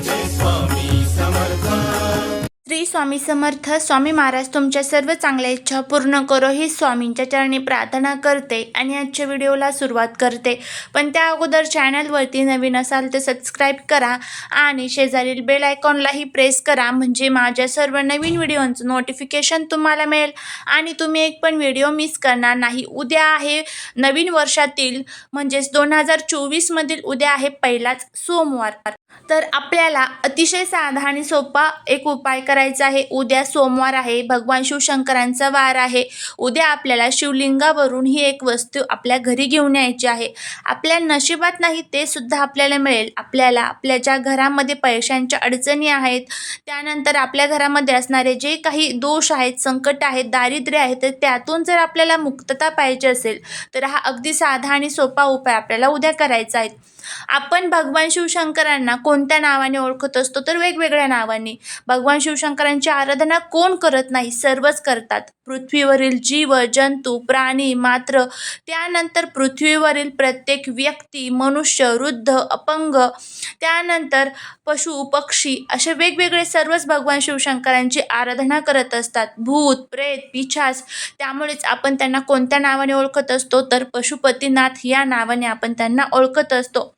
this one. Shri Swami Samarth. Swami Maharaj तुमच्या सर्व चांगल्या इच्छा पूर्ण करो ही स्वामींच्या चरणी प्रार्थना करते आणि आजच्या व्हिडिओला सुरुवात करते. पण त्या अगोदर चॅनलवरती नवीन असाल तर सबस्क्राईब करा आणि शेजारील बेल आयकॉनलाही प्रेस करा म्हणजे माझ्या सर्व नवीन व्हिडिओंचं नोटिफिकेशन तुम्हाला मिळेल. आणि तुम्ही एक पण व्हिडिओ मिस करणार नाही. उद्या आहे नवीन वर्षातील म्हणजेच दोन हजार चोवीसमधील उद्या आहे पहिलाच सोमवार. तर आपल्याला अतिशय साधा आणि सोपा एक उपाय करायचा आहे. उद्या सोमवार आहे. भगवान शिवशंकरांचा वार आहे. उद्या आपल्याला शिवलिंगावरून ही एक वस्तू आपल्या घरी घेऊन यायची आहे. आपल्या नशिबात नाही ते सुद्धा आपल्याला मिळेल. आपल्याला आपल्या ज्या घरामध्ये पैशांच्या अडचणी आहेत त्यानंतर आपल्या घरामध्ये असणारे जे काही दोष आहेत संकट आहेत दारिद्र्य आहेत तर त्यातून जर आपल्याला मुक्तता पाहिजे असेल तर हा अगदी साधा आणि सोपा उपाय आपल्याला उद्या करायचा आहे. आपण भगवान शिवशंकरांना कोणत्या नावाने ओळखत असतो तर वेगवेगळ्या नावाने. भगवान शिवशंकरांची आराधना कोण करत नाही सर्वच करतात. पृथ्वीवरील जीव जंतू प्राणी मात्र त्यानंतर पृथ्वीवरील प्रत्येक व्यक्ती मनुष्य वृद्ध अपंग त्यानंतर पशु पक्षी असे वेगवेगळे सर्वच भगवान शिवशंकरांची आराधना करत असतात. भूत प्रेत पिछास त्यामुळेच आपण त्यांना कोणत्या नावाने ओळखत असतो तर पशुपतीनाथ या नावाने आपण त्यांना ओळखत असतो.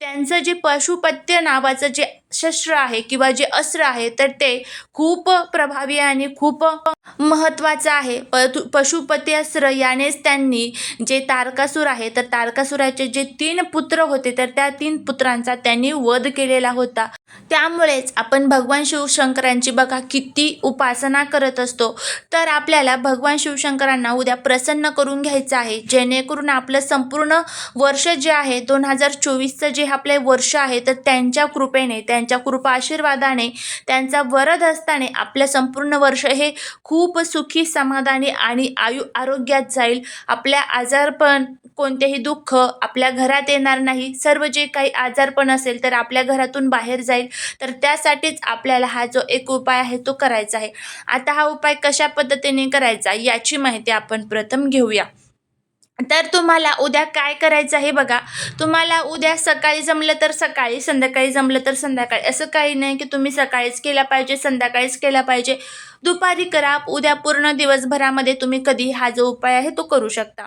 त्यांचं जे पशुपत्य नावाचं जे शस्त्र आहे किंवा जे अस्त्र आहे तर ते खूप प्रभावी आणि खूप महत्त्वाचं आहे. प पशुपती अस्त्र यानेच त्यांनी जे तारकासूर आहे तर तारकासुराचे जे तीन पुत्र होते तर त्या तीन पुत्रांचा त्यांनी वध केलेला होता. त्यामुळेच आपण भगवान शिवशंकरांची बघा किती उपासना करत असतो. तर आपल्याला भगवान शिवशंकरांना उद्या प्रसन्न करून घ्यायचं आहे. जेणेकरून आपलं संपूर्ण वर्ष जे आहे दोन हजार चोवीसचं जे आपले वर्ष आहे तर त्यांच्या कृपेने त्यांच्या कृपा आशीर्वादाने त्यांचा वरद असताने आपलं संपूर्ण वर्ष हे खूप सुखी समाधानी आणि आयु आरोग्यात जाईल. आपल्या आजारपण कोणतेही दुःख आपल्या घरात येणार नाही. सर्व जे काही आजारपण असेल तर आपल्या घरातून बाहेर जाईल. तर त्यासाठीच आपल्याला हा जो एक उपाय आहे तो करायचा आहे. आता हा उपाय कशा पद्धतीने करायचा याची माहिती आपण प्रथम घेऊया. तर तुम्हाला उद्या काय करायचं आहे बघा. तुम्हाला उद्या सकाळी जमलं तर सकाळी संध्याकाळी जमलं तर संध्याकाळी. असं काही नाही की तुम्ही सकाळीच केला पाहिजे संध्याकाळीच केला पाहिजे. दुपारी करा. उद्या पूर्ण दिवसभरामध्ये तुम्ही कधी हा जो उपाय आहे तो करू शकता.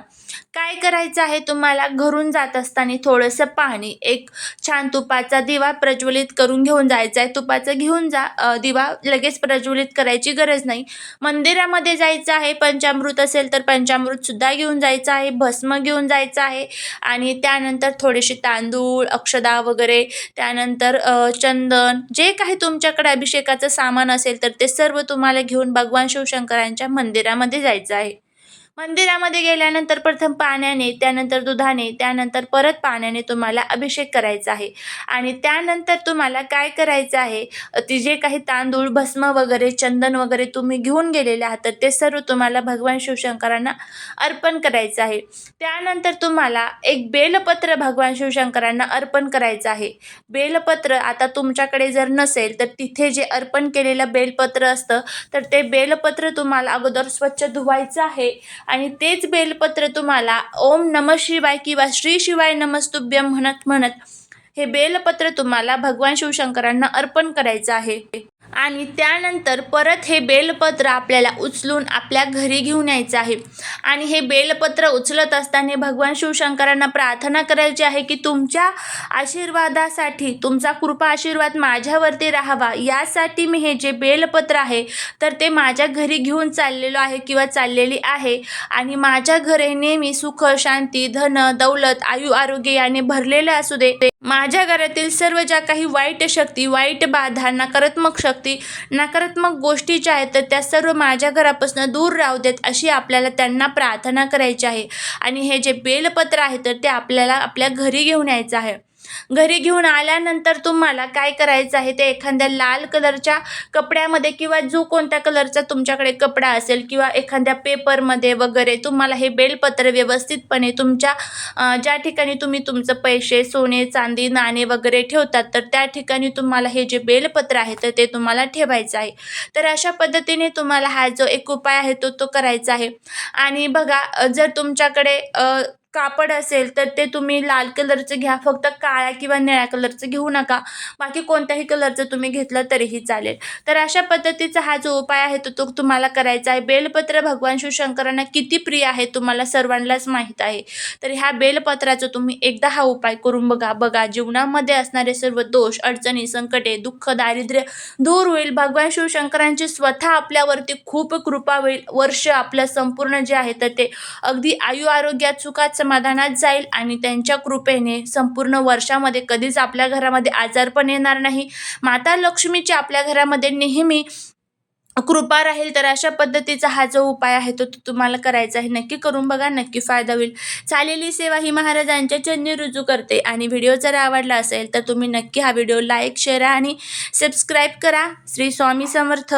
काय करायचं आहे तुम्हाला? घरून जात असताना थोडंसं पाणी एक छान तुपाचा दिवा प्रज्वलित करून घेऊन जायचा आहे तुपाचं घेऊन जा दिवा लगेच प्रज्वलित करायची गरज नाही. मंदिरामध्ये जायचं आहे पंचामृत असेल तर पंचामृतसुद्धा घेऊन जायचं आहे भस्म घेऊन जायचं आहे. आणि त्यानंतर थोडेसे तांदूळ अक्षदा वगैरे त्यानंतर चंदन जे काही तुमच्याकडे अभिषेकाचं सामान असेल तर ते सर्व तुम्हाला घेऊन भगवान शिवशंकरांच्या मंदिरामध्ये जायचं आहे. मंदिरामध्ये गेल्यानंतर प्रथम पाण्याने त्यानंतर दुधाने त्यानंतर परत पाण्याने तुम्हाला अभिषेक करायचा आहे. आणि त्यानंतर तुम्हाला काय करायचं आहे? ते जे काही तांदूळ भस्म वगैरे चंदन वगैरे तुम्ही घेऊन गेलेले आहात तर ते सर्व तुम्हाला भगवान शिवशंकरांना अर्पण करायचं आहे. त्यानंतर तुम्हाला एक बेलपत्र भगवान शिवशंकरांना अर्पण करायचं आहे. बेलपत्र आता तुमच्याकडे जर नसेल तर तिथे जे अर्पण केलेलं बेलपत्र असतं तर ते बेलपत्र तुम्हाला अगोदर स्वच्छ धुवायचं आहे. आणि तेच बेलपत्र तुम्हाला ओम नम शिवाय किंवा श्री शिवाय नमस्तुभ्यम म्हणत म्हणत हे बेलपत्र तुम्हाला भगवान शिवशंकरांना अर्पण करायचं आहे. आणि त्यानंतर परत हे बेलपत्र आपल्याला उचलून आपल्या घरी घेऊन यायचं आहे. आणि हे बेलपत्र उचलत असताना भगवान शिवशंकरांना प्रार्थना करायची आहे की तुमच्या आशीर्वादासाठी तुमचा कृपा आशीर्वाद माझ्यावरती राहावा. यासाठी मी हे जे बेलपत्र आहे तर ते माझ्या घरी घेऊन चाललेलो आहे किंवा चाललेली आहे. आणि माझ्या घरी नेहमी सुख शांती धन दौलत आयु आरोग्य याने भरलेलं असू दे. माझ्या घरातील सर्व ज्या काही वाईट शक्ती वाईट बाधा नकारात्मक शक्ती नकारात्मक गोष्टी ज्या आहेत तर त्या सर्व माझ्या घरापासून दूर राहू देत अशी आपल्याला त्यांना प्रार्थना करायची आहे. आणि हे जे बेलपत्र आहे तर ते आपल्याला आपल्या घरी घेऊन यायचं आहे. घरी घेऊन आल्यानंतर तुम्हाला काय करायचं आहे? ते एखाद्या लाल कलरच्या कपड्यामध्ये किंवा जो कोणत्या कलरचा तुमच्याकडे कपडा असेल किंवा एखाद्या पेपरमध्ये वगैरे तुम्हाला हे बेलपत्र व्यवस्थितपणे तुमच्या ज्या ठिकाणी तुम्ही तुमचं पैसे सोने चांदी नाणे वगैरे ठेवतात तर त्या ठिकाणी तुम्हाला हे जे बेलपत्र आहे तर ते तुम्हाला ठेवायचं आहे. तर अशा पद्धतीने तुम्हाला हा जो एक उपाय आहे तो तो करायचा आहे. आणि बघा जर तुमच्याकडे कापड असेल तर ते तुम्ही लाल कलरचं घ्या. फक्त काळ्या किंवा निळ्या कलरचं घेऊ नका. बाकी कोणत्याही कलरचं तुम्ही घेतलं तरीही चालेल. तर अशा पद्धतीचा हा जो उपाय आहे तो तो तुम्हाला करायचा आहे. बेलपत्र भगवान शिवशंकरांना किती प्रिय आहे तुम्हाला सर्वांनाच माहीत आहे. तर ह्या बेलपत्राचा तुम्ही एकदा हा उपाय करून बघा. बघा जीवनामध्ये असणारे सर्व दोष अडचणी संकटे दुःख दारिद्र्य दूर होईल. भगवान शिवशंकरांची स्वतः आपल्यावरती खूप कृपा होईल. वर्ष आपलं संपूर्ण जे आहे तर ते अगदी आयु आरोग्यात सुखात समाधानात जाईल आणि त्यांच्या कृपेने संपूर्ण वर्षामध्ये कधीच आपल्या घरामध्ये आजार पण येणार नाही. माता लक्ष्मीची आपल्या घरामध्ये नेहमी कृपा राहील तर अशा पद्धतीचा हा जो उपाय आहे तो तुम्हाला करायचा आहे. नक्की करून बघा नक्की फायदा होईल. चालेली सेवा ही महाराजांच्या चरणी रुजू करते. आणि व्हिडिओ जर आवडला असेल तर तुम्ही नक्की हा व्हिडिओ लाईक शेअर आणि सबस्क्राईब करा. श्री स्वामी समर्थ.